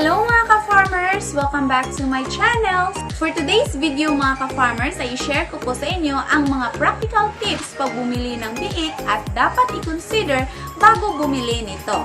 Hello mga ka-farmers! Welcome back to my channel! For today's video mga ka-farmers ay share ko po sa inyo ang mga practical tips pag bumili ng biik at dapat i-consider bago bumili nito.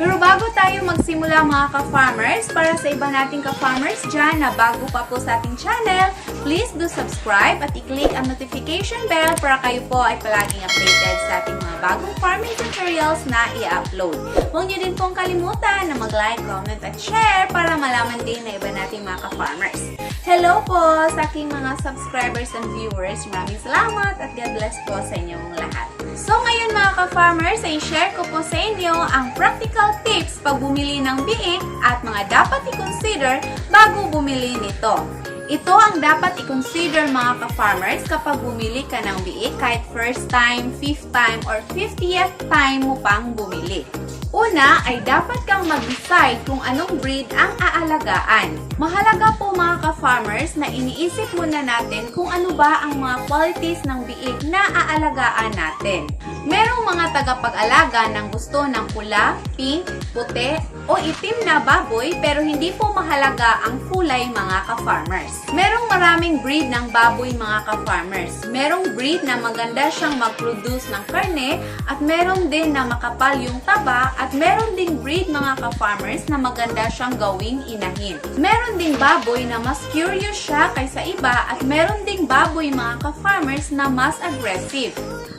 Pero bago tayo magsimula mga ka-farmers, para sa iba nating ka-farmers dyan na bago pa po sa ating channel, please do subscribe at i-click ang notification bell para kayo po ay palaging updated sa ating mga bagong farming tutorials na i-upload. Huwag niyo din pong kalimutan na mag-like, comment at share para malaman din na iba nating mga ka-farmers. Hello po sa aking mga subscribers and viewers. Maraming salamat at God bless po sa inyong lahat. So ngayon mga ka-farmers ay share ko po sa inyo ang practical tips pag bumili ng biik at mga dapat i-consider bago bumili nito. Ito ang dapat i-consider mga ka-farmers kapag bumili ka ng biik kahit first time, fifth time, or 50th time mo pang bumili. Una ay dapat kang mag-decide kung anong breed ang aalagaan. Mahalaga po mga ka-farmers na iniisip muna natin kung ano ba ang mga qualities ng biik na aalagaan natin. Merong mga tagapag-alaga ng gusto ng pula, pink, puti, o itim na baboy pero hindi po mahalaga ang kulay mga ka-farmers. Merong maraming breed ng baboy mga ka-farmers. Merong breed na maganda siyang mag-produce ng karne at meron din na makapal yung taba at meron ding breed mga ka-farmers na maganda siyang gawing inahin. Meron ding baboy na mas curious siya kaysa iba at meron ding baboy mga ka-farmers na mas aggressive.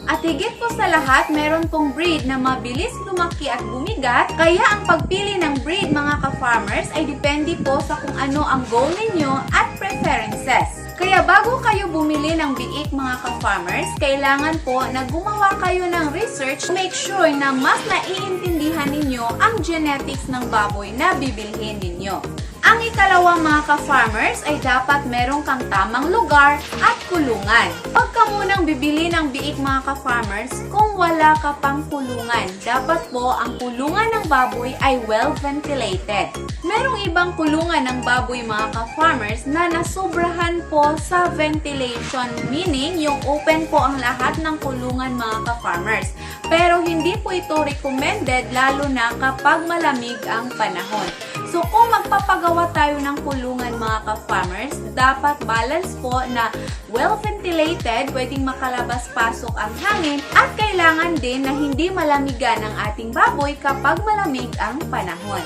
At higit po sa lahat, meron pong breed na mabilis lumaki at bumigat, kaya ang pagpili ng breed mga ka-farmers ay depende po sa kung ano ang goal ninyo at preferences. Kaya bago kayo bumili ng biik mga ka-farmers, kailangan po na gumawa kayo ng research to make sure na mas naiintindihan ninyo ang genetics ng baboy na bibilhin ninyo. Ang ikalawa mga ka-farmers ay dapat meron kang tamang lugar at kulungan. Huwag ka munang bibili ng biik mga ka-farmers kung wala ka pang kulungan. Dapat po ang kulungan ng baboy ay well ventilated. Merong ibang kulungan ng baboy mga ka-farmers na nasubrahan po sa ventilation, meaning yung open po ang lahat ng kulungan mga ka-farmers. Pero hindi po ito recommended lalo na kapag malamig ang panahon. So kung magpapagawa tayo ng kulungan mga ka-farmers, dapat balance po na well ventilated, pwedeng makalabas-pasok ang hangin at kailangan din na hindi malamigan ang ating baboy kapag malamig ang panahon.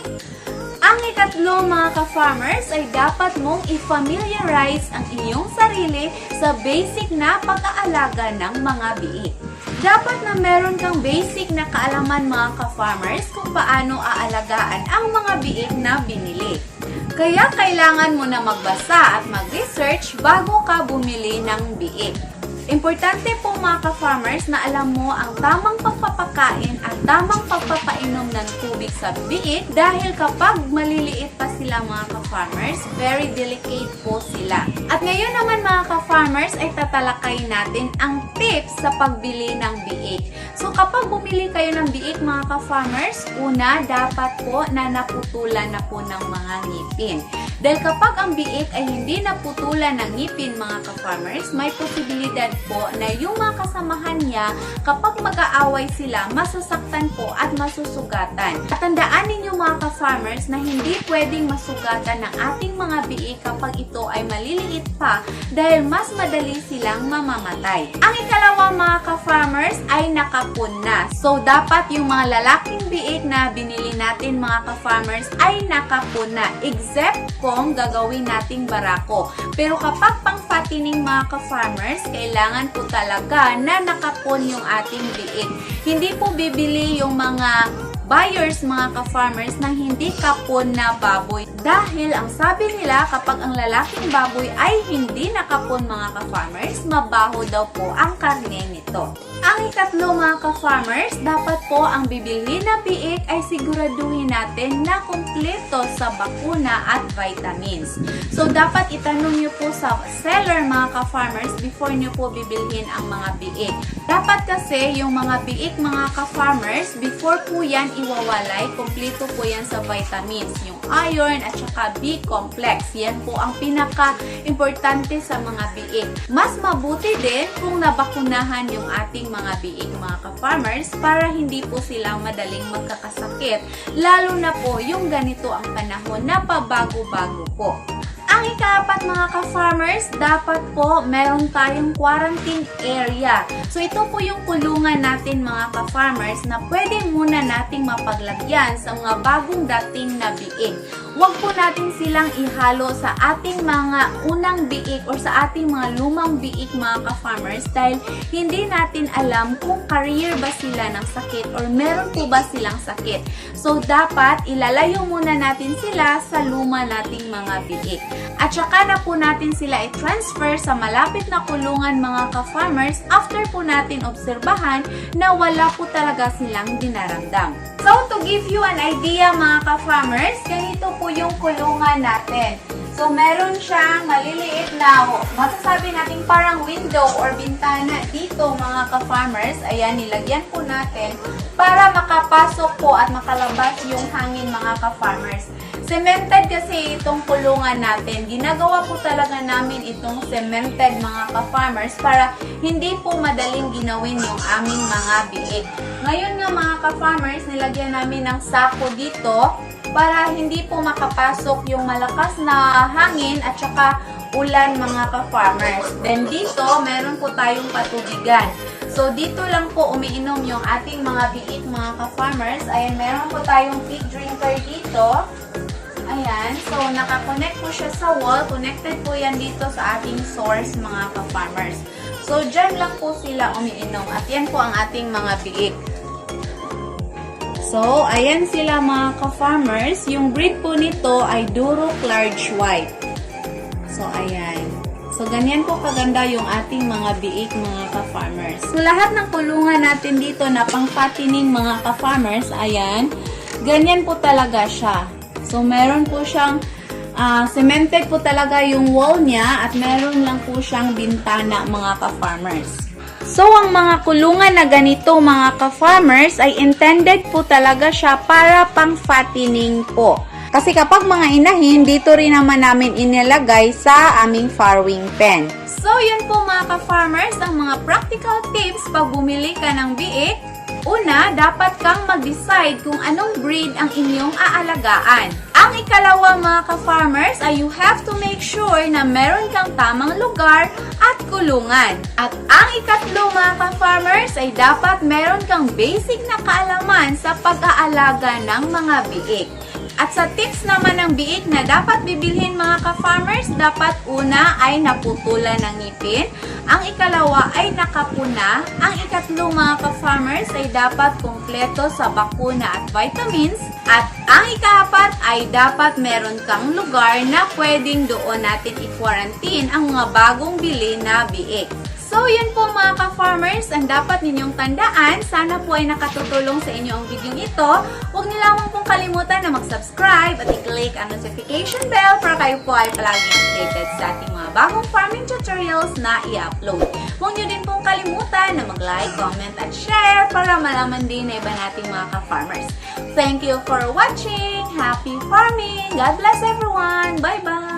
Ang ikatlo mga ka-farmers ay dapat mong i-familiarize ang inyong sarili sa basic na pag-aalaga ng mga biik. Dapat na meron kang basic na kaalaman mga ka-farmers kung paano aalagaan ang mga biik na binili. Kaya kailangan mo na magbasa at mag-research bago ka bumili ng biik. Importante po mga ka-farmers na alam mo ang tamang pagpapakain at tamang pagpapainom ng tubig sa biik dahil kapag maliliit pa sila mga ka-farmers, very delicate po sila. At ngayon naman mga ka-farmers ay tatalakay natin ang tips sa pagbili ng biik. So kapag bumili kayo ng biik mga ka-farmers, una dapat po na naputulan na po ng mga ngipin. Dahil kapag ang biik ay hindi naputulan ng ngipin mga ka-farmers, may posibilidad po na yung mga kasamahan niya, kapag mag-aaway sila, masasaktan po at masusugatan. At tandaan ninyo mga ka-farmers na hindi pwedeng masugatan ng ating mga biik kapag ito ay maliliit pa dahil mas madali silang mamamatay. Ang ikalawa mga ka-farmers ay nakapun na. So dapat yung mga lalaking biik na binili natin mga ka-farmers ay nakapun na. Except kung gagawin nating barako. Pero kapag pang fattening mga ka-farmers, kailangan po talaga na nakapon yung ating biik. Hindi po bibili yung mga buyers mga ka-farmers ng hindi kapon na baboy. Dahil ang sabi nila kapag ang lalaking baboy ay hindi nakapon mga ka-farmers, mabaho daw po ang karne nito. Ang ikatlo mga ka-farmers, dapat po ang bibili na biik ay siguraduhin natin na kumpleto sa bakuna at vitamins. So dapat itanong nyo po sa seller mga ka-farmers before nyo po bibilhin ang mga biik. Dapat kasi yung mga biik mga ka-farmers, before po yan iwawalay, kumpleto po yan sa vitamins. Yung iron at saka B-complex. Yan po ang pinaka-importante sa mga biik. Mas mabuti din kung nabakunahan yung ating mga biik mga ka-farmers para hindi po sila madaling magkakasakit. Lalo na po yung ganito ang panahon na pabago-bago po. Ang ikaapat mga ka-farmers, dapat po meron tayong quarantine area. So ito po yung kulungan natin mga ka-farmers na pwede muna nating mapaglagyan sa mga bagong dating na biik. Huwag po natin silang ihalo sa ating mga unang biik or sa ating mga lumang biik mga ka-farmers dahil hindi natin alam kung career ba sila ng sakit or meron po ba silang sakit. So dapat ilalayo muna natin sila sa luma nating mga biik. At saka na po natin sila i-transfer sa malapit na kulungan mga ka-farmers after po natin obserbahan na wala po talaga silang dinaramdam. So to give you an idea mga ka-farmers, ganito po yung kulungan natin. So meron siyang maliliit na, masasabi natin parang window or bintana dito mga ka-farmers. Ayan, nilagyan po natin para makapasok po at makalabas yung hangin mga ka-farmers. Cemented kasi itong kulungan natin. Ginagawa po talaga namin itong cemented mga ka-farmers para hindi po madaling ginawin yung aming mga biig. Ngayon nga mga ka-farmers, nilagyan namin ng sako dito para hindi po makapasok yung malakas na hangin at saka ulan mga ka-farmers. Then dito, meron po tayong patubigan. So, dito lang po umiinom yung ating mga biik mga ka-farmers. Ayan, meron po tayong pig drinker dito. Ayan. So, nakakonect po siya sa wall. Connected po yan dito sa ating source, mga ka-farmers. So, dyan lang po sila umiinom. At yan po ang ating mga biik. So, ayan sila mga ka-farmers. Yung breed po nito ay Duro Large White. So, ayan. So, ganyan po kaganda yung ating mga biik, mga ka-farmers. So, lahat ng kulungan natin dito na pang-fattening mga ka-farmers, ayan, ganyan po talaga siya. So, meron po siyang ah, cemented po talaga yung wall niya at meron lang po siyang bintana mga ka-farmers. So, ang mga kulungan na ganito mga ka-farmers ay intended po talaga siya para pang fattening po. Kasi kapag mga inahin, dito rin naman namin inilagay sa aming farrowing pen. So, yun po mga ka-farmers, ang mga practical tips pag bumili ka ng biik. Una, dapat kang mag-decide kung anong breed ang inyong aalagaan. Ang ikalawa mga ka-farmers ay you have to make sure na meron kang tamang lugar at kulungan. At ang ikatlo mga ka-farmers ay dapat meron kang basic na kaalaman sa pag-aalaga ng mga biik. At sa tips naman ng biik na dapat bibilhin mga ka-farmers, dapat una ay naputulan ng ngipin, ang ikalawa ay nakapuna, ang ikatlo mga ka-farmers ay dapat kumpleto sa bakuna at vitamins, at ang ikaapat ay dapat meron kang lugar na pwedeng doon natin i-quarantine ang mga bagong bili na biik. So, yun po mga ka-farmers, ang dapat ninyong tandaan. Sana po ay nakatutulong sa inyo ang video ito. Huwag niyo lamang pong kalimutan na mag-subscribe at i-click ang notification bell para kayo po ay palaging updated sa ating mga bagong farming tutorials na i-upload. Huwag niyo din pong kalimutan na mag-like, comment, at share para malaman din na iba nating mga ka-farmers. Thank you for watching! Happy farming! God bless everyone! Bye-bye!